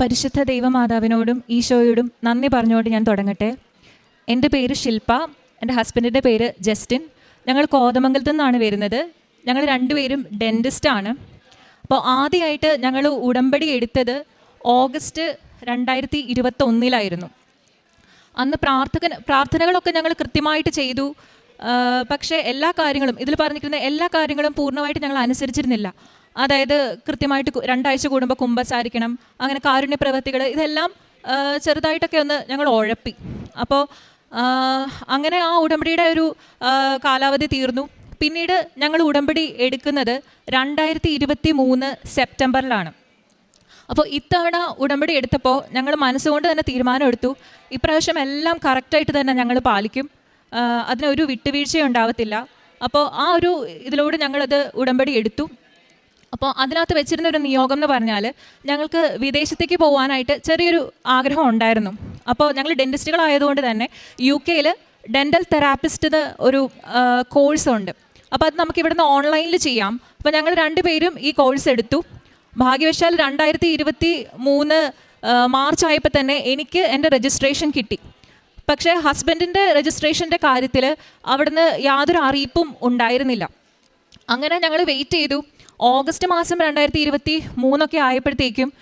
പരിശുദ്ധ ദൈവമാതാവിനോടും ഈശോയോടും നന്ദി പറഞ്ഞുകൊണ്ട് ഞാൻ തുടങ്ങട്ടെ. എന്റെ പേര് ശില്പ എന്റെ ഹസ്ബൻഡിന്റെ പേര് ജസ്റ്റിൻ. ഞങ്ങൾ കോതമംഗലത്തു നിന്നാണ് വരുന്നത്. ഞങ്ങൾ രണ്ടുപേരും ഡെന്റിസ്റ്റാണ് അപ്പോൾ ആദ്യമായിട്ട് ഞങ്ങൾ ഉടമ്പടി എടുത്തത് ഓഗസ്റ്റ് രണ്ടായിരത്തി ഇരുപത്തൊന്നിലായിരുന്നു അന്ന് പ്രാർത്ഥന പ്രാർത്ഥനകളൊക്കെ ഞങ്ങൾ കൃത്യമായിട്ട് ചെയ്തു. പക്ഷേ എല്ലാ കാര്യങ്ങളും ഇതിൽ പറഞ്ഞിരിക്കുന്ന എല്ലാ കാര്യങ്ങളും പൂർണമായിട്ട് ഞങ്ങൾ അനുസരിച്ചിരുന്നില്ല. അതായത് കൃത്യമായിട്ട് രണ്ടാഴ്ച കൂടുമ്പോൾ കുമ്പസാരിക്കണം അങ്ങനെ കാരുണ്യ പ്രവൃത്തികൾ ഇതെല്ലാം ചെറുതായിട്ടൊക്കെ ഒന്ന് ഞങ്ങൾ ഉഴപ്പി അപ്പോൾ അങ്ങനെ ആ ഉടമ്പടിയുടെ ഒരു കാലാവധി തീർന്നു. പിന്നീട് ഞങ്ങൾ ഉടമ്പടി എടുക്കുന്നത് രണ്ടായിരത്തി ഇരുപത്തി മൂന്ന് സെപ്റ്റംബറിലാണ്. അപ്പോൾ ഇത്തവണ ഉടമ്പടി എടുത്തപ്പോൾ ഞങ്ങൾ മനസ്സുകൊണ്ട് തന്നെ തീരുമാനമെടുത്തു ഇപ്രാവശ്യം എല്ലാം കറക്റ്റായിട്ട് തന്നെ ഞങ്ങൾ പാലിക്കും. അതിനൊരു വിട്ടുവീഴ്ച ഉണ്ടാവത്തില്ല അപ്പോൾ ആ ഒരു ഇതിലൂടെ ഞങ്ങളത് ഉടമ്പടി എടുത്തു. അപ്പോൾ അതിനകത്ത് വെച്ചിരുന്ന ഒരു നിയോഗം എന്ന് പറഞ്ഞാൽ ഞങ്ങൾക്ക് വിദേശത്തേക്ക് പോകാനായിട്ട് ചെറിയൊരു ആഗ്രഹം ഉണ്ടായിരുന്നു. അപ്പോൾ ഞങ്ങൾ ഡെന്റിസ്റ്റുകളായതുകൊണ്ട് തന്നെ യു കെയിൽ ഡെന്റൽ തെറാപ്പിസ്റ്റ് ഒരു കോഴ്സ് ഉണ്ട്. അപ്പോൾ അത് നമുക്ക് ഇവിടുന്ന് ഓൺലൈനിൽ ചെയ്യാം. അപ്പോൾ ഞങ്ങൾ രണ്ടുപേരും ഈ കോഴ്സ് എടുത്തു. ഭാഗ്യവശാൽ രണ്ടായിരത്തി ഇരുപത്തി മൂന്ന് മാർച്ച് ആയപ്പോൾ തന്നെ എനിക്ക് എന്റെ രജിസ്ട്രേഷൻ കിട്ടി. പക്ഷേ ഹസ്ബൻഡിന്റെ രജിസ്ട്രേഷന്റെ കാര്യത്തിൽ അവിടുന്ന് യാതൊരു അറിയിപ്പും ഉണ്ടായിരുന്നില്ല. അങ്ങനെ ഞങ്ങൾ വെയിറ്റ് ചെയ്തു. ഓഗസ്റ്റ് മാസം രണ്ടായിരത്തി ഇരുപത്തി മൂന്നൊക്കെ ആയപ്പോഴത്തേക്കും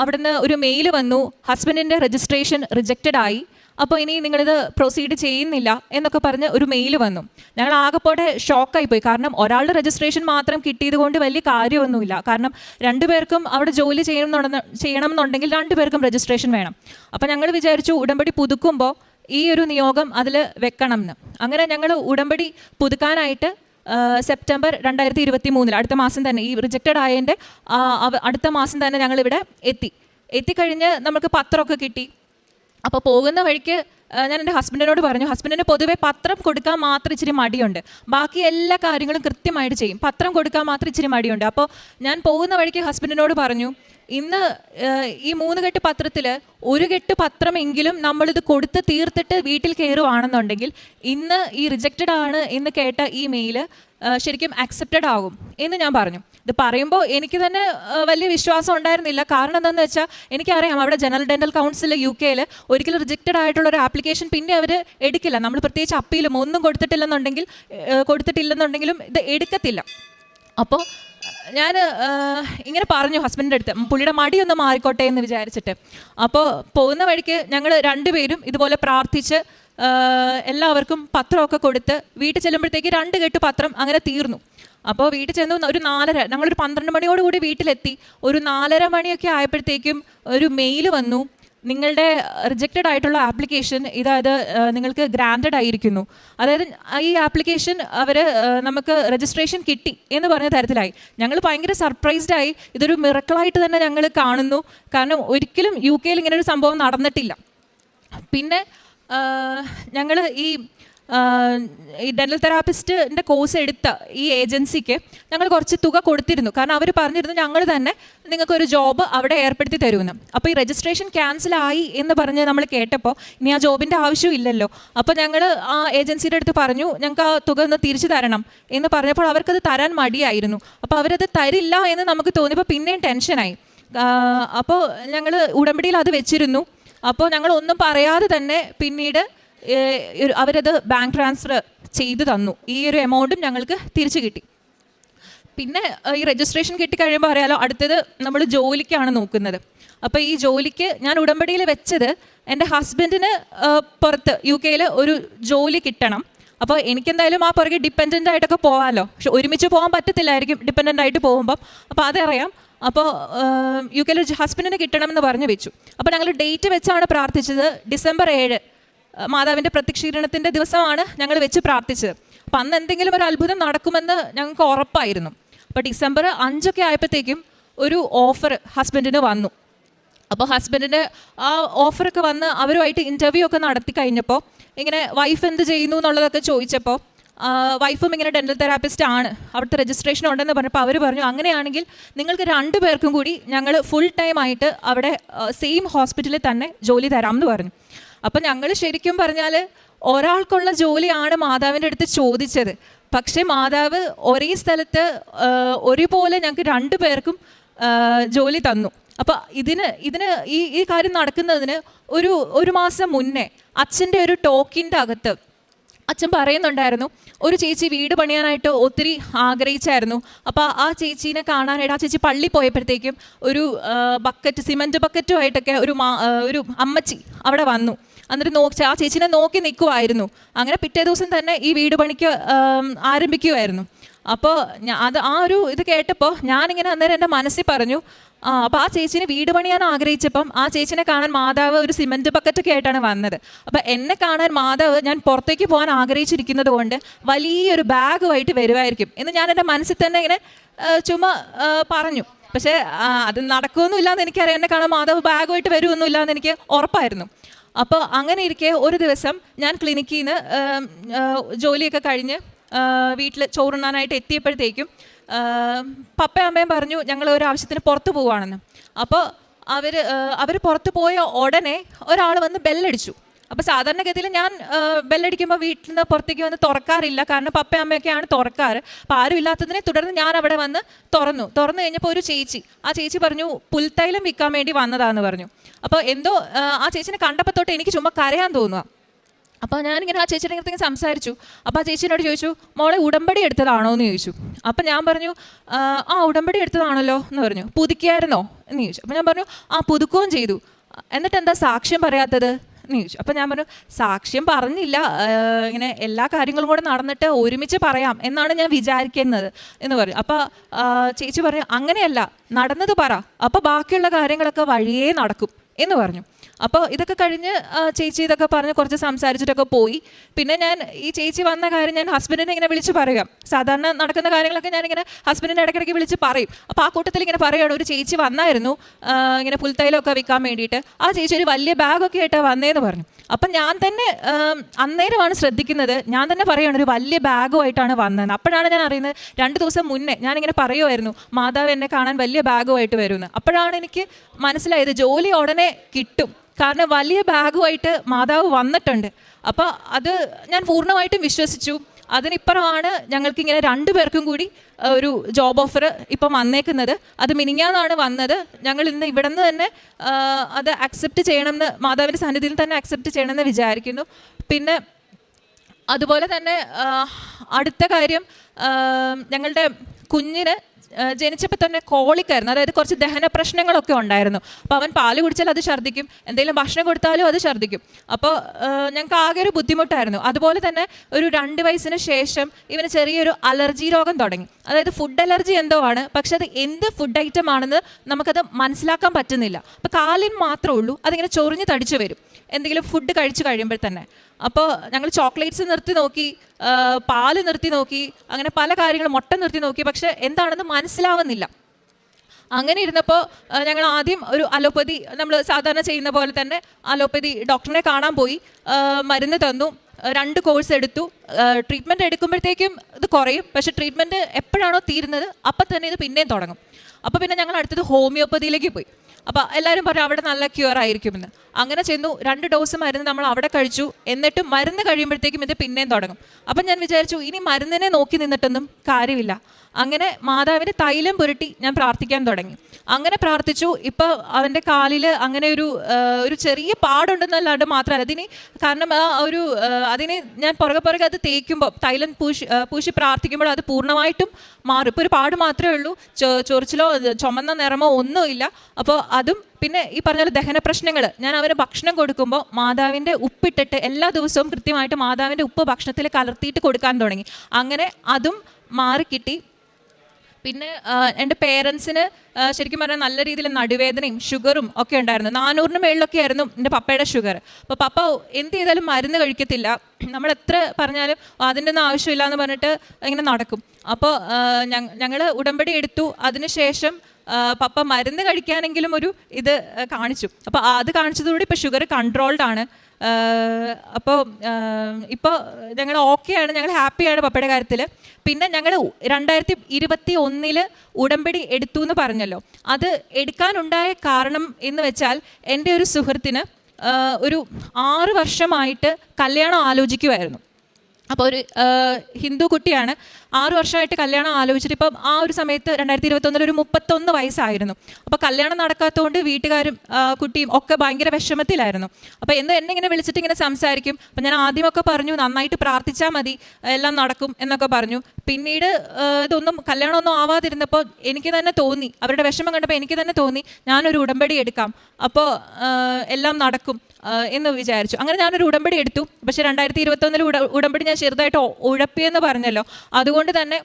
അവിടുന്ന് ഒരു മെയിൽ വന്നു. ഹസ്ബൻഡിന്റെ രജിസ്ട്രേഷൻ റിജക്റ്റഡ് ആയി. അപ്പോൾ ഇനി നിങ്ങളിത് പ്രൊസീഡ് ചെയ്യുന്നില്ല എന്നൊക്കെ പറഞ്ഞ് ഒരു മെയിൽ വന്നു. ഞങ്ങൾ ആകെപ്പോടെ ഷോക്കായി പോയി. കാരണം ഒരാളുടെ രജിസ്ട്രേഷൻ മാത്രം കിട്ടിയത് കൊണ്ട് വലിയ കാര്യമൊന്നുമില്ല. കാരണം രണ്ടുപേർക്കും അവിടെ ജോലി ചെയ്യണം ചെയ്യണം എന്നുണ്ടെങ്കിൽ രണ്ടുപേർക്കും രജിസ്ട്രേഷൻ വേണം. അപ്പോൾ ഞങ്ങൾ വിചാരിച്ചു ഉടമ്പടി പുതുക്കുമ്പോൾ ഈ ഒരു നിയോഗം അതിൽ വെക്കണം എന്ന് അങ്ങനെ ഞങ്ങൾ ഉടമ്പടി പുതുക്കാനായിട്ട് സെപ്റ്റംബർ രണ്ടായിരത്തി ഇരുപത്തി മൂന്നിൽ അടുത്ത മാസം തന്നെ ഈ റിജക്റ്റഡ് ആയതിന്റെ അടുത്ത മാസം തന്നെ ഞങ്ങളിവിടെ എത്തി. എത്തിക്കഴിഞ്ഞ് നമുക്ക് പത്രമൊക്കെ കിട്ടി. അപ്പോൾ പോകുന്ന വഴിക്ക് ഞാൻ എന്റെ ഹസ്ബൻഡിനോട് പറഞ്ഞു ഹസ്ബൻഡിന് പൊതുവേ പത്രം കൊടുക്കാൻ മാത്രം ഇച്ചിരി മടിയുണ്ട്. ബാക്കി എല്ലാ കാര്യങ്ങളും കൃത്യമായിട്ട് ചെയ്യും. പത്രം കൊടുക്കാൻ മാത്രം ഇച്ചിരി മടിയുണ്ട്. അപ്പോൾ ഞാൻ പോകുന്ന വഴിക്ക് ഹസ്ബൻഡിനോട് പറഞ്ഞു ഇന്ന് ഈ മൂന്ന് കെട്ട് പത്രത്തിൽ ഒരു കെട്ട് പത്രമെങ്കിലും നമ്മളിത് കൊടുത്ത് തീർത്തിട്ട് വീട്ടിൽ കയറുവാണെന്നുണ്ടെങ്കിൽ ഇന്ന് ഈ റിജക്റ്റഡ് ആണ് എന്ന് കേട്ട ഈ മെയിൽ ശരിക്കും അക്സെപ്റ്റഡ് ആകും എന്ന് ഞാൻ പറഞ്ഞു. ഇത് പറയുമ്പോൾ എനിക്ക് തന്നെ വലിയ വിശ്വാസം ഉണ്ടായിരുന്നില്ല. കാരണം എന്താണെന്ന് വെച്ചാൽ എനിക്കറിയാം അവിടെ ജനറൽ ഡെന്റൽ കൗൺസിൽ യു കെയിൽ ഒരിക്കലും റിജക്റ്റഡ് ആയിട്ടുള്ള ഒരു ആപ്ലിക്കേഷൻ പിന്നെ അവർ എടുക്കില്ല. നമ്മൾ പ്രത്യേകിച്ച് അപ്പീലും ഒന്നും കൊടുത്തിട്ടില്ലെന്നുണ്ടെങ്കിൽ കൊടുത്തിട്ടില്ലെന്നുണ്ടെങ്കിലും ഇത് എടുക്കത്തില്ല. അപ്പോൾ ഞാൻ ഇങ്ങനെ പറഞ്ഞു ഹസ്ബൻഡിന്റെ അടുത്ത് പുള്ളിയുടെ മടിയൊന്ന് മാറിക്കോട്ടെ എന്ന് വിചാരിച്ചിട്ട്. അപ്പോൾ പോകുന്ന വഴിക്ക് ഞങ്ങൾ രണ്ടുപേരും ഇതുപോലെ പ്രാർത്ഥിച്ച് എല്ലാവർക്കും പത്രമൊക്കെ കൊടുത്ത് വീട്ടിൽ ചെല്ലുമ്പോഴത്തേക്ക് രണ്ട് കെട്ട് പത്രം അങ്ങനെ തീർന്നു. അപ്പോൾ വീട്ടിൽ ചെന്ന് ഒരു നാലര ഞങ്ങളൊരു പന്ത്രണ്ട് മണിയോടുകൂടി വീട്ടിലെത്തി. ഒരു നാലര മണിയൊക്കെ ആയപ്പോഴത്തേക്കും ഒരു മെയിൽ വന്നു. നിങ്ങളുടെ റിജക്റ്റഡ് ആയിട്ടുള്ള ആപ്ലിക്കേഷൻ ഇതായത് നിങ്ങൾക്ക് ഗ്രാൻഡഡ് ആയിരിക്കുന്നു. അതായത് ഈ ആപ്ലിക്കേഷൻ അവർ നമുക്ക് രജിസ്ട്രേഷൻ കിട്ടി എന്ന് പറഞ്ഞ തരത്തിലായി. ഞങ്ങൾ ഭയങ്കര സർപ്രൈസ്ഡ് ആയി. ഇതൊരു മിറക്കിളായിട്ട് തന്നെ ഞങ്ങൾ കാണുന്നു. കാരണം ഒരിക്കലും യു കെയിൽ ഇങ്ങനെ ഒരു സംഭവം നടന്നിട്ടില്ല. പിന്നെ ഞങ്ങൾ ഈ ഈ ഡെന്റൽ തെറാപ്പിസ്റ്റിന്റെ കോഴ്സ് എടുത്ത ഈ ഏജൻസിക്ക് ഞങ്ങൾ കുറച്ച് തുക കൊടുത്തിരുന്നു. കാരണം അവർ പറഞ്ഞിരുന്നു ഞങ്ങൾ തന്നെ നിങ്ങൾക്കൊരു ജോബ് അവിടെ ഏർപ്പെടുത്തി തരുമെന്ന് അപ്പോൾ ഈ രജിസ്ട്രേഷൻ ക്യാൻസലായി എന്ന് പറഞ്ഞ് നമ്മൾ കേട്ടപ്പോൾ ഇനി ആ ജോബിന്റെ ആവശ്യമില്ലല്ലോ അപ്പോൾ ഞങ്ങൾ ആ ഏജൻസിയുടെ അടുത്ത് പറഞ്ഞു ഞങ്ങൾക്ക് ആ തുക ഒന്ന് തിരിച്ചു തരണം. എന്ന് പറഞ്ഞപ്പോൾ അവർക്കത് തരാൻ മടിയായിരുന്നു. അപ്പോൾ അവരത് തരില്ല എന്ന് നമുക്ക് തോന്നിയപ്പോൾ പിന്നെയും ടെൻഷനായി. അപ്പോൾ ഞങ്ങൾ ഉടമ്പടിയിൽ അത് വെച്ചിരുന്നു. അപ്പോൾ ഞങ്ങൾ ഒന്നും പറയാതെ തന്നെ പിന്നീട് അവരത് ബാങ്ക് ട്രാൻസ്ഫർ ചെയ്തു തന്നു. ഈ ഒരു എമൗണ്ടും ഞങ്ങൾക്ക് തിരിച്ചു കിട്ടി. പിന്നെ ഈ രജിസ്ട്രേഷൻ കിട്ടിക്കഴിയുമ്പോൾ അറിയാലോ അടുത്തത് നമ്മൾ ജോലിക്കാണ് നോക്കുന്നത്. അപ്പോൾ ഈ ജോലിക്ക് ഞാൻ ഉടമ്പടിയിൽ വെച്ചത് എന്റെ ഹസ്ബൻഡിന് പുറത്ത് യു കെയിൽ ഒരു ജോലി കിട്ടണം. അപ്പോൾ എനിക്കെന്തായാലും ആ പുറകെ ഡിപ്പെൻഡന്റ് ആയിട്ടൊക്കെ പോകാമല്ലോ പക്ഷെ ഒരുമിച്ച് പോകാൻ പറ്റത്തില്ലായിരിക്കും ഡിപ്പെൻഡന്റ് ആയിട്ട് പോകുമ്പം. അപ്പോൾ അതറിയാം. അപ്പോൾ യു കെയിൽ ഹസ്ബൻഡിന് കിട്ടണമെന്ന് പറഞ്ഞു വെച്ചു. അപ്പോൾ ഞങ്ങൾ ഡേറ്റ് വെച്ചാണ് പ്രാർത്ഥിച്ചത് ഡിസംബർ ഏഴ്. മാതാവിന്റെ പ്രത്യക്ഷീകരണത്തിന്റെ ദിവസമാണ് ഞങ്ങൾ വെച്ച് പ്രാർത്ഥിച്ചത്. അപ്പം അന്ന് എന്തെങ്കിലും ഒരു അത്ഭുതം നടക്കുമെന്ന് ഞങ്ങൾക്ക് ഉറപ്പായിരുന്നു. അപ്പോൾ ഡിസംബർ അഞ്ചൊക്കെ ആയപ്പോഴത്തേക്കും ഒരു ഓഫർ ഹസ്ബൻഡിന് വന്നു. അപ്പോൾ ഹസ്ബൻഡിന്റെ ആ ഓഫറൊക്കെ വന്ന് അവരുമായിട്ട് ഇന്റർവ്യൂ ഒക്കെ നടത്തി കഴിഞ്ഞപ്പോൾ ഇങ്ങനെ വൈഫ് എന്ത് ചെയ്യുന്നു എന്നുള്ളതൊക്കെ ചോദിച്ചപ്പോൾ വൈഫും ഇങ്ങനെ ഡെന്റൽ തെറാപ്പിസ്റ്റ് ആണ്. അവിടുത്തെ രജിസ്ട്രേഷൻ ഉണ്ടെന്ന് പറഞ്ഞപ്പോൾ അവർ പറഞ്ഞു അങ്ങനെയാണെങ്കിൽ നിങ്ങൾക്ക് രണ്ട് പേർക്കും കൂടി ഞങ്ങൾ ഫുൾ ടൈം ആയിട്ട് അവിടെ സെയിം ഹോസ്പിറ്റലിൽ തന്നെ ജോലി തരാമെന്ന് പറഞ്ഞു. അപ്പം ഞങ്ങൾ ശരിക്കും പറഞ്ഞാൽ ഒരാൾക്കുള്ള ജോലിയാണ് മാതാവിന്റെ അടുത്ത് ചോദിച്ചത്. പക്ഷേ മാതാവ് ഒരേ സ്ഥലത്ത് ഒരുപോലെ ഞങ്ങൾക്ക് രണ്ടു പേർക്കും ജോലി തന്നു. അപ്പോൾ ഇതിന് ഇതിന് ഈ ഈ കാര്യം നടക്കുന്നതിന് ഒരു ഒരു മാസം മുന്നേ അച്ഛന്റെ ഒരു ടോക്കിന്റെ അകത്ത് അച്ഛൻ പറയുന്നുണ്ടായിരുന്നു ഒരു ചേച്ചി വീട് പണിയാനായിട്ട് ഒത്തിരി ആഗ്രഹിച്ചായിരുന്നു. അപ്പോൾ ആ ചേച്ചീനെ കാണാനായിട്ട് ആ ചേച്ചി പള്ളി പോയപ്പോഴത്തേക്കും ഒരു ബക്കറ്റ് സിമന്റ് ബക്കറ്റുമായിട്ടൊക്കെ ഒരു ഒരു അമ്മച്ചി അവിടെ വന്നു. എന്നിട്ട് നോ ആ ചേച്ചീനെ നോക്കി നിൽക്കുമായിരുന്നു അങ്ങനെ പിറ്റേ ദിവസം തന്നെ ഈ വീട് പണിക്ക് ആരംഭിക്കുമായിരുന്നു അപ്പോൾ അത് ആ ഒരു ഇത് കേട്ടപ്പോൾ ഞാനിങ്ങനെ അന്നേരം എന്റെ മനസ്സിൽ പറഞ്ഞു അപ്പോൾ ആ ചേച്ചിനെ വീട് പണിയാൻ ആഗ്രഹിച്ചപ്പം ആ ചേച്ചിനെ കാണാൻ മാതാവ് ഒരു സിമെന്റ് ബക്കറ്റൊക്കെ ആയിട്ടാണ് വന്നത്. അപ്പോൾ എന്നെ കാണാൻ മാതാവ് ഞാൻ പുറത്തേക്ക് പോകാൻ ആഗ്രഹിച്ചിരിക്കുന്നത് കൊണ്ട് വലിയൊരു ബാഗുമായിട്ട് വരുമായിരിക്കും എന്ന് ഞാൻ എന്റെ മനസ്സിൽ തന്നെ ഇങ്ങനെ ചുമ പറഞ്ഞു. പക്ഷേ അത് നടക്കുമെന്നില്ല എന്ന് എനിക്കറിയാം. എന്നെ കാണാൻ മാതാവ് ബാഗുമായിട്ട് വരുമെന്നില്ല എന്ന് എനിക്ക് ഉറപ്പായിരുന്നു. അപ്പോൾ അങ്ങനെ ഇരിക്കെ ഒരു ദിവസം ഞാൻ ക്ലിനിക്കിൽ നിന്ന് ജോലിയൊക്കെ കഴിഞ്ഞ് വീട്ടിൽ ചോറുണ്ണാനായിട്ട് എത്തിയപ്പോഴത്തേക്കും പപ്പയും അമ്മയും പറഞ്ഞു ഞങ്ങൾ ഒരു ആവശ്യത്തിന് പുറത്ത് പോവുകയാണെന്ന് അപ്പോൾ അവർ അവർ പുറത്ത് പോയ ഉടനെ ഒരാൾ വന്ന് ബെല്ലടിച്ചു. അപ്പോൾ സാധാരണഗതിയിൽ ഞാൻ ബെല്ലടിക്കുമ്പോൾ വീട്ടിൽ നിന്ന് പുറത്തേക്ക് വന്ന് തുറക്കാറില്ല. കാരണം പപ്പ അമ്മയൊക്കെയാണ് തുറക്കാറ്. അപ്പോൾ ആരും ഇല്ലാത്തതിനെ തുടർന്ന് ഞാൻ അവിടെ വന്ന് തുറന്നു. തുറന്നു കഴിഞ്ഞപ്പോൾ ഒരു ചേച്ചി. ആ ചേച്ചി പറഞ്ഞു പുൽത്തൈലം വിൽക്കാൻ വേണ്ടി വന്നതാന്ന് പറഞ്ഞു. അപ്പോൾ എന്തോ ആ, ചേച്ചിനെ കണ്ടപ്പോൾ തൊട്ട് എനിക്ക് ചുമ്മാ കരയാൻ തോന്നുക അപ്പോൾ ഞാനിങ്ങനെ ആ ചേച്ചിയുടെ അടുത്തേക്ക് സംസാരിച്ചു. അപ്പോൾ ആ ചേച്ചിനോട് ചോദിച്ചു മോളെ ഉടമ്പടി എടുത്തതാണോ എന്ന് ചോദിച്ചു. അപ്പോൾ ഞാൻ പറഞ്ഞു "ആ, ഉടമ്പടി എടുത്തതാണല്ലോ എന്ന് പറഞ്ഞു. പുതുക്കിയായിരുന്നോ? എന്ന് ചോദിച്ചു. അപ്പോൾ ഞാൻ പറഞ്ഞു ആ പുതുക്കുകയും ചെയ്തു. എന്നിട്ട് എന്താ സാക്ഷ്യം പറയാത്തത്? ചോദിച്ചു അപ്പം ഞാൻ പറഞ്ഞു സാക്ഷ്യം പറഞ്ഞില്ല ഇങ്ങനെ എല്ലാ കാര്യങ്ങളും കൂടെ നടന്നിട്ട് ഒരുമിച്ച് പറയാം എന്നാണ് ഞാൻ വിചാരിക്കുന്നത് എന്ന് പറഞ്ഞു അപ്പോൾ ചേച്ചി പറഞ്ഞു അങ്ങനെയല്ല നടന്നത് പറ. അപ്പോൾ ബാക്കിയുള്ള കാര്യങ്ങളൊക്കെ വഴിയേ നടക്കും എന്ന് പറഞ്ഞു. അപ്പോൾ ഇതൊക്കെ കഴിഞ്ഞ് ചേച്ചി ഇതൊക്കെ പറഞ്ഞ് കുറച്ച് സംസാരിച്ചിട്ടൊക്കെ പോയി. പിന്നെ ഞാൻ ഈ ചേച്ചി വന്ന കാര്യം ഞാൻ ഹസ്ബൻഡിനെ ഇങ്ങനെ വിളിച്ച് പറയാം സാധാരണ നടക്കുന്ന കാര്യങ്ങളൊക്കെ ഞാനിങ്ങനെ ഹസ്ബൻഡിനെ ഇടയ്ക്കിടയ്ക്ക് വിളിച്ച് പറയും. അപ്പോൾ ആ കൂട്ടത്തിൽ ഇങ്ങനെ പറയുകയാണ് ഒരു ചേച്ചി വന്നായിരുന്നു ഇങ്ങനെ പുൽത്തൈലമൊക്കെ വിൽക്കാൻ വേണ്ടിയിട്ട്. ആ ചേച്ചി ഒരു വലിയ ബാഗൊക്കെ ആയിട്ടാണ് വന്നേന്ന് പറഞ്ഞു. അപ്പം ഞാൻ തന്നെ അന്നേരമാണ് ശ്രദ്ധിക്കുന്നത്. ഞാൻ തന്നെ പറയുകയാണ് ഒരു വലിയ ബാഗുമായിട്ടാണ് വന്നത് അപ്പോഴാണ് ഞാൻ അറിയുന്നത് രണ്ട് ദിവസം മുന്നേ ഞാനിങ്ങനെ പറയുമായിരുന്നു മാതാവ് എന്നെ കാണാൻ വലിയ ബാഗുമായിട്ട് വരുമെന്ന്. അപ്പോഴാണ് എനിക്ക് മനസ്സിലായത് ജോലി ഉടനെ കിട്ടും. കാരണം വലിയ ബാഗുമായിട്ട് മാതാവ് വന്നിട്ടുണ്ട്. അപ്പോൾ അത് ഞാൻ പൂർണമായിട്ടും വിശ്വസിച്ചു. അതിനിപ്പുറമാണ് ഞങ്ങൾക്ക് ഇങ്ങനെ രണ്ടു പേർക്കും കൂടി ഒരു ജോബ് ഓഫർ ഇപ്പം വന്നേക്കുന്നത്. അത് മിനിങ്ങാന്നാണ് വന്നത്. ഞങ്ങൾ ഇന്ന് ഇവിടെ നിന്ന് തന്നെ അത് അക്സെപ്റ്റ് ചെയ്യണമെന്ന് മാതാവിന്റെ സന്നിധിയിൽ തന്നെ അക്സെപ്റ്റ് ചെയ്യണമെന്ന് വിചാരിക്കുന്നു. പിന്നെ അതുപോലെ തന്നെ അടുത്ത കാര്യം ഞങ്ങളുടെ കുഞ്ഞിന് ജനിച്ചപ്പോൾ തന്നെ കോളിക്കായിരുന്നു. അതായത് കുറച്ച് ദഹന പ്രശ്നങ്ങളൊക്കെ ഉണ്ടായിരുന്നു. അപ്പോൾ അവൻ പാൽ കുടിച്ചാൽ അത് ഛർദ്ദിക്കും. എന്തെങ്കിലും ഭക്ഷണം കൊടുത്താലും അത് ഛർദ്ദിക്കും. അപ്പോൾ ഞങ്ങൾക്ക് ആകെ ഒരു ബുദ്ധിമുട്ടായിരുന്നു. അതുപോലെ തന്നെ ഒരു രണ്ട് വയസ്സിന് ശേഷം ഇവന് ചെറിയൊരു അലർജി രോഗം തുടങ്ങി. അതായത് ഫുഡ് അലർജി എന്തോ ആണ്. പക്ഷെ അത് എന്ത് ഫുഡ് ഐറ്റം ആണെന്ന് നമുക്കത് മനസ്സിലാക്കാൻ പറ്റുന്നില്ല. അപ്പോൾ കാലിന് മാത്രമേ ഉള്ളൂ. അതിങ്ങനെ ചൊറിഞ്ഞ് തടിച്ചു വരും. എന്തെങ്കിലും ഫുഡ് കഴിച്ചു കഴിയുമ്പോൾ തന്നെ. അപ്പോൾ ഞങ്ങൾ ചോക്ലേറ്റ്സ് നിർത്തി നോക്കി പാൽ നിർത്തി നോക്കി അങ്ങനെ പല കാര്യങ്ങളും മുട്ട നിർത്തി നോക്കി പക്ഷെ എന്താണെന്ന് മനസ്സിലാവുന്നില്ല. അങ്ങനെ ഇരുന്നപ്പോൾ ഞങ്ങൾ ആദ്യം ഒരു അലോപ്പതി നമ്മൾ സാധാരണ ചെയ്യുന്ന പോലെ തന്നെ അലോപ്പതി ഡോക്ടറിനെ കാണാൻ പോയി മരുന്ന് തന്നു രണ്ട് കോഴ്സ് എടുത്തു ട്രീറ്റ്മെന്റ് എടുക്കുമ്പോഴത്തേക്കും ഇത് കുറയും പക്ഷേ ട്രീറ്റ്മെന്റ് എപ്പോഴാണോ തീരുന്നത് അപ്പം തന്നെ ഇത് പിന്നെയും തുടങ്ങും. അപ്പോൾ പിന്നെ ഞങ്ങൾ അടുത്തത് ഹോമിയോപ്പതിയിലേക്ക് പോയി. അപ്പോൾ എല്ലാവരും പറഞ്ഞു അവിടെ നല്ല ക്യൂർ ആയിരിക്കുമെന്ന്. അങ്ങനെ ചെന്നു. രണ്ട് ഡോസ് മരുന്ന് നമ്മൾ അവിടെ കഴിച്ചു. എന്നിട്ട് മരുന്ന് കഴിയുമ്പോഴത്തേക്കും ഇത് പിന്നെയും തുടങ്ങും. അപ്പം ഞാൻ വിചാരിച്ചു ഇനി മരുന്നിനെ നോക്കി നിന്നിട്ടൊന്നും കാര്യമില്ല. അങ്ങനെ മാതാവിന് തൈലം പുരട്ടി ഞാൻ പ്രാർത്ഥിക്കാൻ തുടങ്ങി. അങ്ങനെ പ്രാർത്ഥിച്ചു. ഇപ്പോൾ അവന്റെ കാലിൽ അങ്ങനെ ഒരു ഒരു ചെറിയ പാടുണ്ടെന്നല്ലാണ്ട് മാത്രമല്ല അതിന് കാരണം ആ ഒരു അതിനെ ഞാൻ പുറകെ പുറകെ അത് തേക്കുമ്പോൾ തൈലം പൂശി പൂശി പ്രാർത്ഥിക്കുമ്പോൾ അത് പൂർണമായിട്ടും മാറും. ഇപ്പോൾ ഒരു പാട് മാത്രമേ ഉള്ളൂ. ചൊറിച്ചിലോ ചുമന്ന നിറമോ ഒന്നുമില്ല. അപ്പോൾ അതും പിന്നെ ഈ പറഞ്ഞ പോലെ ദഹന പ്രശ്നങ്ങൾ ഞാൻ അവന് ഭക്ഷണം കൊടുക്കുമ്പോൾ മാതാവിന്റെ ഉപ്പിട്ടിട്ട് എല്ലാ ദിവസവും കൃത്യമായിട്ട് മാതാവിന്റെ ഉപ്പ് ഭക്ഷണത്തിൽ കലർത്തിയിട്ട് കൊടുക്കാൻ തുടങ്ങി. അങ്ങനെ അതും മാറിക്കിട്ടി പിന്നെ എന്റെ പേരൻസിന് ശരിക്കും പറഞ്ഞാൽ നല്ല രീതിയിൽ നടുവേദനയും ഷുഗറും ഒക്കെ ഉണ്ടായിരുന്നു. നാനൂറിന് മേളിലൊക്കെ ആയിരുന്നു എന്റെ പപ്പയുടെ ഷുഗർ. അപ്പോൾ പപ്പ എന്ത് ചെയ്താലും മരുന്ന് കഴിക്കത്തില്ല. നമ്മൾ എത്ര പറഞ്ഞാലും അതിന്റെ ഒന്നും ആവശ്യമില്ല എന്ന് പറഞ്ഞിട്ട് ഇങ്ങനെ നടക്കും. അപ്പോൾ ഞങ്ങൾ ഉടമ്പടി എടുത്തു. അതിനുശേഷം പപ്പ മരുന്ന് കഴിക്കാനെങ്കിലും ഒരു ഇത് കാണിച്ചു. അപ്പോൾ അത് കാണിച്ചതോടെ ഇപ്പോൾ ഷുഗർ കൺട്രോൾഡ് ആണ്. അപ്പോൾ ഇപ്പോൾ ഞങ്ങൾ ഓക്കെയാണ് ഞങ്ങൾ ഹാപ്പിയാണ് പപ്പയുടെ കാര്യത്തിൽ പിന്നെ ഞങ്ങൾ രണ്ടായിരത്തി ഇരുപത്തി ഒന്നിൽ ഉടമ്പടി എടുത്തു എന്ന് പറഞ്ഞല്ലോ. അത് എടുക്കാനുണ്ടായ കാരണം എന്ന് വെച്ചാൽ എന്റെ ഒരു സുഹൃത്തിന് ഒരു ആറ് വർഷമായിട്ട് കല്യാണം ആലോചിക്കുമായിരുന്നു അപ്പോൾ ഒരു ഹിന്ദു കുട്ടിയാണ്. ആറു വർഷമായിട്ട് കല്യാണം ആലോചിച്ചിട്ട് ഇപ്പം ആ ഒരു സമയത്ത് രണ്ടായിരത്തി ഇരുപത്തൊന്നിൽ ഒരു മുപ്പത്തൊന്ന് വയസ്സായിരുന്നു. അപ്പോൾ കല്യാണം നടക്കാത്തതുകൊണ്ട് വീട്ടുകാരും കുട്ടിയും ഒക്കെ ഭയങ്കര വിഷമത്തിലായിരുന്നു. അപ്പോൾ എന്ന് എന്നെ ഇങ്ങനെ വിളിച്ചിട്ട് ഇങ്ങനെ സംസാരിക്കും. അപ്പം ഞാൻ ആദ്യമൊക്കെ പറഞ്ഞു നന്നായിട്ട് പ്രാർത്ഥിച്ചാൽ മതി എല്ലാം നടക്കും എന്നൊക്കെ പറഞ്ഞു. പിന്നീട് ഇതൊന്നും കല്യാണമൊന്നും ആവാതിരുന്നപ്പോൾ എനിക്ക് തന്നെ തോന്നി. അവരുടെ വിഷമം കണ്ടപ്പോൾ എനിക്ക് തന്നെ തോന്നി ഞാനൊരു ഉടമ്പടി എടുക്കാം. അപ്പോൾ എല്ലാം നടക്കും എന്ന് വിചാരിച്ചു. അങ്ങനെ ഞാനൊരു ഉടമ്പടി എടുത്തു. പക്ഷേ രണ്ടായിരത്തി ഇരുപത്തൊന്നിൽ ഉടമ്പടി ഞാൻ ചെറുതായിട്ട് ഉഴപ്പിയെന്ന് പറഞ്ഞല്ലോ. അതുകൊണ്ട് തന്നെ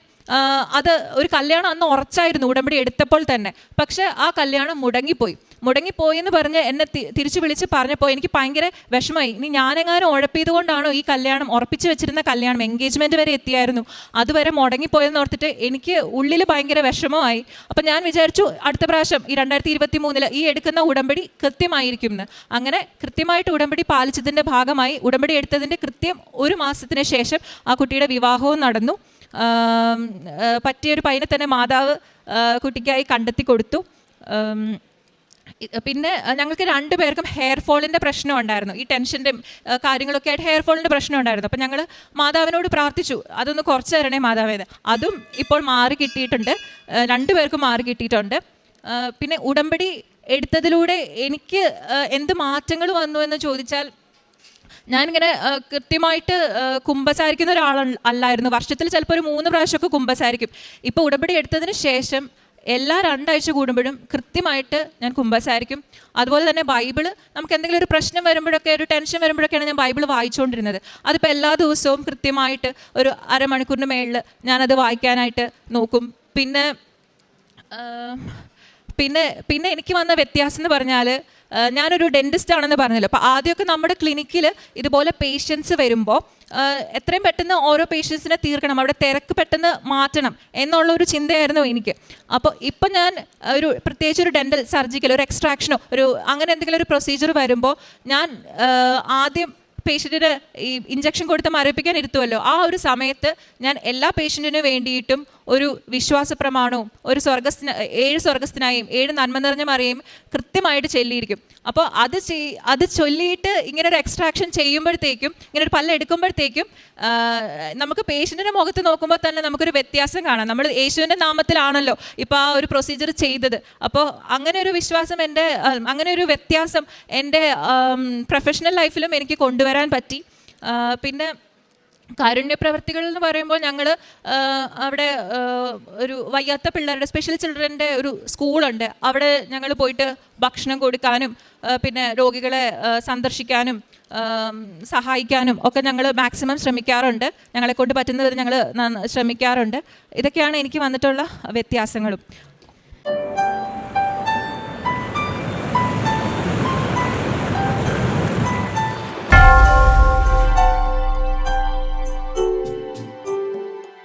അത് ഒരു കല്യാണം അന്ന് ഉറച്ചായിരുന്നു ഉടമ്പടി എടുത്തപ്പോൾ തന്നെ. പക്ഷെ ആ കല്യാണം മുടങ്ങിപ്പോയി. മുടങ്ങിപ്പോയി എന്ന് പറഞ്ഞ് എന്നെ തിരിച്ചു വിളിച്ച് പറഞ്ഞപ്പോൾ എനിക്ക് ഭയങ്കര വിഷമമായി. ഇനി ഞാനെങ്ങാനും ഉഴപ്പിയത് കൊണ്ടാണോ ഈ കല്യാണം ഉറപ്പിച്ചു വെച്ചിരുന്ന കല്യാണം എൻഗേജ്മെന്റ് വരെ എത്തിയായിരുന്നു. അതുവരെ മുടങ്ങിപ്പോയെന്ന് ഓർത്തിട്ട് എനിക്ക് ഉള്ളിൽ ഭയങ്കര വിഷമമായി. അപ്പം ഞാൻ വിചാരിച്ചു അടുത്ത പ്രാവശ്യം ഈ രണ്ടായിരത്തി ഇരുപത്തി മൂന്നിൽ ഈ എടുക്കുന്ന ഉടമ്പടി കൃത്യമായിരിക്കും എന്ന്. അങ്ങനെ കൃത്യമായിട്ട് ഉടമ്പടി പാലിച്ചതിന്റെ ഭാഗമായി ഉടമ്പടി എടുത്തതിന്റെ കൃത്യം ഒരു മാസത്തിന് ശേഷം ആ കുട്ടിയുടെ വിവാഹവും നടന്നു. പറ്റിയൊരു പയ്യനെ തന്നെ മാതാവ് കുട്ടിക്കായി കണ്ടെത്തി കൊടുത്തു. പിന്നെ ഞങ്ങൾക്ക് ഞങ്ങൾക്ക് രണ്ടുപേർക്കും ഹെയർ ഫോളിന്റെ പ്രശ്നം ഉണ്ടായിരുന്നു. ഈ ടെൻഷന്റെ കാര്യങ്ങളൊക്കെ ആയിട്ട് ഹെയർ ഫോളിന്റെ പ്രശ്നം ഉണ്ടായിരുന്നു. അപ്പം ഞങ്ങൾ മാതാവിനോട് പ്രാർത്ഥിച്ചു. അതൊന്ന് കുറച്ച് തരണേ മാതാവേന്ന് അതും ഇപ്പോൾ മാറി കിട്ടിയിട്ടുണ്ട്. രണ്ടു രണ്ടുപേർക്കും മാറി കിട്ടിയിട്ടുണ്ട്. പിന്നെ ഉടമ്പടി എടുത്തതിലൂടെ എനിക്ക് എന്ത് മാറ്റങ്ങൾ വന്നു എന്ന് ചോദിച്ചാൽ ഞാനിങ്ങനെ കൃത്യമായിട്ട് കുമ്പസാരിക്കുന്ന ഒരാൾ അല്ലായിരുന്നു. വർഷത്തിൽ ചിലപ്പോൾ ഒരു മൂന്ന് പ്രാവശ്യമൊക്കെ കുമ്പസാരിക്കും. ഇപ്പോൾ ഉടമ്പടി എടുത്തതിന് ശേഷം എല്ലാ രണ്ടാഴ്ച കൂടുമ്പോഴും കൃത്യമായിട്ട് ഞാൻ കുമ്പസാരിക്കും. അതുപോലെ തന്നെ ബൈബിൾ നമുക്ക് എന്തെങ്കിലും ഒരു പ്രശ്നം വരുമ്പോഴൊക്കെ ഒരു ടെൻഷൻ വരുമ്പോഴൊക്കെയാണ് ഞാൻ ബൈബിൾ വായിച്ചുകൊണ്ടിരുന്നത് അതിപ്പോൾ എല്ലാ ദിവസവും കൃത്യമായിട്ട് ഒരു അരമണിക്കൂറിന് മേളിൽ ഞാനത് വായിക്കാനായിട്ട് നോക്കും. പിന്നെ പിന്നെ പിന്നെ എനിക്ക് വന്ന വ്യത്യാസം എന്ന് പറഞ്ഞാൽ ഞാനൊരു ഡെന്റിസ്റ്റ് ആണെന്ന് പറഞ്ഞല്ലോ. അപ്പോൾ ആദ്യമൊക്കെ നമ്മുടെ ക്ലിനിക്കിൽ ഇതുപോലെ പേഷ്യൻസ് വരുമ്പോൾ എത്രയും പെട്ടെന്ന് ഓരോ പേഷ്യൻസിനെ തീർക്കണം അവിടെ തിരക്ക് പെട്ടെന്ന് മാറ്റണം എന്നുള്ള ഒരു ചിന്തയായിരുന്നു എനിക്ക്. അപ്പോൾ ഇപ്പം ഞാൻ ഒരു പ്രത്യേകിച്ച് ഒരു ഡെന്റൽ സർജിക്കൽ ഒരു എക്സ്ട്രാക്ഷനോ ഒരു അങ്ങനെ എന്തെങ്കിലും ഒരു പ്രൊസീജിയർ വരുമ്പോൾ ഞാൻ ആദ്യം പേഷ്യന്റിന് ഈ ഇഞ്ചക്ഷൻ കൊടുത്ത് മരവിപ്പിക്കാൻ ഇരുത്തുമല്ലോ ആ ഒരു സമയത്ത് ഞാൻ എല്ലാ പേഷ്യന്റിനു വേണ്ടിയിട്ടും ഒരു വിശ്വാസ പ്രമാണവും ഒരു സ്വർഗസ്ഥന ഏഴ് സ്വർഗസ്ഥനായും ഏഴ് നന്മ നിറഞ്ഞ മറിയും കൃത്യമായിട്ട് ചൊല്ലിയിരിക്കും. അപ്പോൾ അത് ചെയ് അത് ചൊല്ലിയിട്ട് ഇങ്ങനെ ഒരു എക്സ്ട്രാക്ഷൻ ചെയ്യുമ്പോഴത്തേക്കും ഇങ്ങനെ ഒരു പല്ല് എടുക്കുമ്പോഴത്തേക്കും നമുക്ക് പേഷ്യന്റിന്റെ മുഖത്ത് നോക്കുമ്പോൾ തന്നെ നമുക്കൊരു വ്യത്യാസം കാണാം. നമ്മൾ യേശുവിന്റെ നാമത്തിലാണല്ലോ ഇപ്പോൾ ആ ഒരു പ്രൊസീജിയർ ചെയ്തത്. അപ്പോൾ അങ്ങനെ ഒരു വിശ്വാസം എന്റെ അങ്ങനെ ഒരു വ്യത്യാസം എന്റെ പ്രൊഫഷണൽ ലൈഫിലും എനിക്ക് കൊണ്ടുവരാൻ പറ്റി. പിന്നെ കാരുണ്യ പ്രവർത്തികൾ എന്ന് പറയുമ്പോൾ ഞങ്ങൾ അവിടെ ഒരു വയ്യാത്ത പിള്ളേരുടെ സ്പെഷ്യൽ ചിൽഡ്രന്റെ ഒരു സ്കൂളുണ്ട്. അവിടെ ഞങ്ങൾ പോയിട്ട് ഭക്ഷണം കൊടുക്കാനും പിന്നെ രോഗികളെ സന്ദർശിക്കാനും സഹായിക്കാനും ഒക്കെ ഞങ്ങൾ മാക്സിമം ശ്രമിക്കാറുണ്ട്. ഞങ്ങളെ കൊണ്ട് പറ്റുന്നത് ഞങ്ങൾ ശ്രമിക്കാറുണ്ട്. ഇതൊക്കെയാണ് എനിക്ക് വന്നിട്ടുള്ള വ്യത്യാസങ്ങളും.